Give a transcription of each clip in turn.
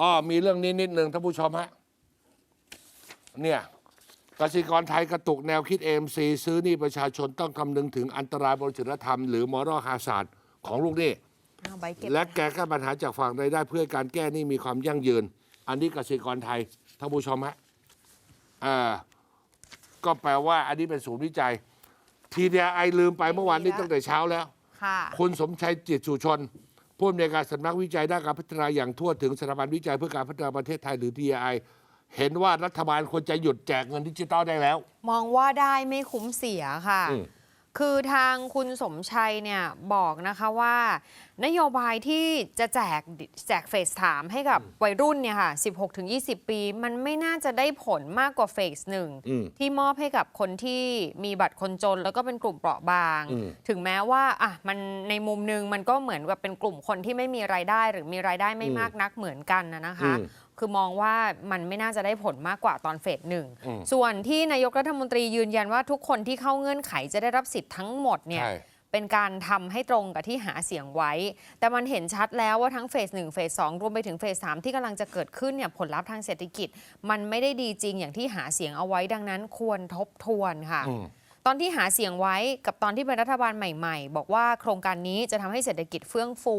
อ้อมีเรื่องนี้นิดหนึ่งท่านผู้ชมฮะเนี่ยกสิกรไทยกระตุกแนวคิด AMC ซื้อหนี้ประชาชนต้องคำนึงถึงอันตรายบริสุทธิธรรมหรือมอรัลฮาศาสตร์ของลูกหนี้ เอาใบเก็บและแก้ไขปัญหาจากฝั่งรายได้เพื่อให้การแก้หนี้มีความยั่งยืน อันนี้กสิกรไทยท่านผู้ชมฮะอ่าก็แปลว่าอันนี้เป็นศูนย์วิจัย ทีเดียไอลืมไปเมื่อวานนี้ตั้งแต่เช้าแล้ว ค่ะ คุณสมชัยจิตสุชน ผู้อำนวยการสำนักวิจัยด้านการพัฒนาอย่างทั่วถึงสถาบันวิจัยเพื่อการพัฒนาประเทศไทยหรือ TI เห็นว่ารัฐบาลควรจะหยุดแจกเงินดิจิตอลได้แล้ว มองว่าได้ไม่คุ้มเสียค่ะ อืม คือทางคุณสมชัยเนี่ยบอกนะคะว่า นโยบายที่จะแจกแจกเฟสถามให้กับวัยรุ่นเนี่ยค่ะ 16-20 ปี มันไม่น่าจะได้ผลมากกว่าเฟสหนึ่งอืมที่มอบให้กับคนที่มีบัตรคนจน แล้วก็เป็นกลุ่มเปราะบางอืมถึงแม้ว่าอะมันในมุมหนึงมันก็เหมือนกับเป็นกลุ่มคนที่ไม่มีรายได้ หรือมีรายได้ไม่มากนักเหมือนกันนะนะคะอืม คือมองว่ามันไม่น่าจะได้ผลมากกว่าตอนเฟสหนึ่งอืมส่วนที่นายกรัฐมนตรียืนยันว่าทุกคนที่เข้าเงื่อนไขจะได้รับสิทธิ์ทั้งหมดเนี่ยใช่เป็นการทำให้ตรงกับที่หาเสียงไว้ แต่มันเห็นชัดแล้วว่าทั้งเฟสหนึ่งเฟสสองรวมไปถึงเฟสสามที่กำลังจะเกิดขึ้นเนี่ยผลลัพธ์ทางเศรษฐกิจ มันไม่ได้ดีจริงอย่างที่หาเสียงเอาไว้ดังนั้นควรทบทวนค่ะอืม ตอนที่หาเสียงไว้กับตอนที่เป็นรัฐบาลใหม่ ๆ บอกว่าโครงการนี้จะทำให้เศรษฐกิจเฟื่องฟู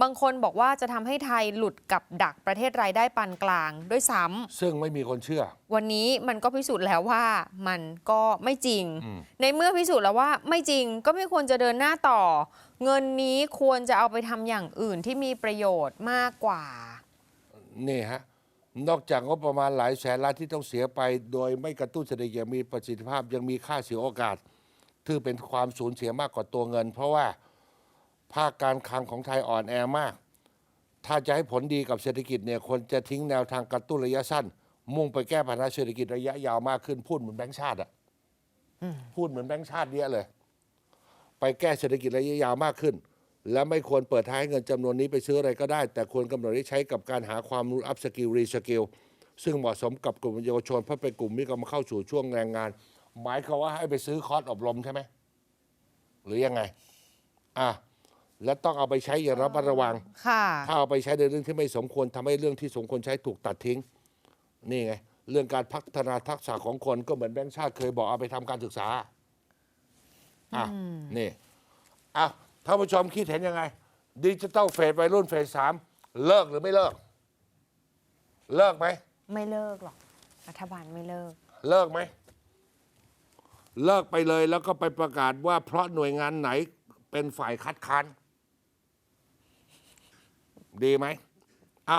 บางคนบอกว่าจะทำให้ไทยหลุดกับดักประเทศรายได้ปานกลางด้วยซ้ำซึ่งไม่มีคนเชื่อ วันนี้มันก็พิสูจน์แล้วว่ามันก็ไม่จริงอืมในเมื่อพิสูจน์แล้วว่าไม่จริงก็ไม่ควรจะเดินหน้าต่อ เงินนี้ควรจะเอาไปทำอย่างอื่นที่มีประโยชน์มากกว่า นี่ฮะ นอกจากงบประมาณหลายแสนล้านที่ต้องเสียไป โดยไม่กระตุ้นเศรษฐกิจอย่างมีประสิทธิภาพยังมีค่าเสียโอกาสที่เป็นความสูญเสียมากกว่าตัวเงิน เพราะว่าภาคการคลังของไทยอ่อนแอมาก ถ้าจะให้ผลดีกับเศรษฐกิจเนี่ยควรจะทิ้งแนวทางกระตุ้นระยะสั้น มุ่งไปแก้ปัญหาเศรษฐกิจระยะยาวมากขึ้นพูดเหมือนแบงก์ชาติอะพูดเหมือนแบงก์ชาติเนี้ยเลย ไปแก้เศรษฐกิจระยะยาวมากขึ้น และไม่ควรเปิดท้ายให้เงินจำนวนนี้ไปซื้ออะไรก็ได้ แต่ควรกำหนดให้ใช้กับการหาความรู้อัพสกิลรีสกิลซึ่งเหมาะสมกับกลุ่มเยาวชนเพราะเป็นกลุ่มที่กำลังเข้าสู่ช่วงแรงงาน หมายความว่าให้ไปซื้อคอร์สอบรมใช่ไหมหรือยังไง อะและต้องเอาไปใช้อย่างระมัดระวัง ค่ะ ถ้าเอาไปใช้ในเรื่องที่ไม่สมควรทำให้เรื่องที่สมควรใช้ถูกตัดทิ้ง นี่ไง เรื่องการพัฒนาทักษะของคนก็เหมือนแบงค์ชาติเคยบอกเอาไปทำการศึกษา อะ นี่อะ ท่านผู้ชมคิดเห็นยังไง ดิจิตอลเฟสวัยรุ่นเฟสสามเลิกหรือไม่เลิก เลิกไหม ไม่เลิกหรอก รัฐบาลไม่เลิก เลิกไหม เลิกไปเลยแล้วก็ไปประกาศว่า เพราะหน่วยงานไหนเป็นฝ่ายคัดค้านดีไหมอะ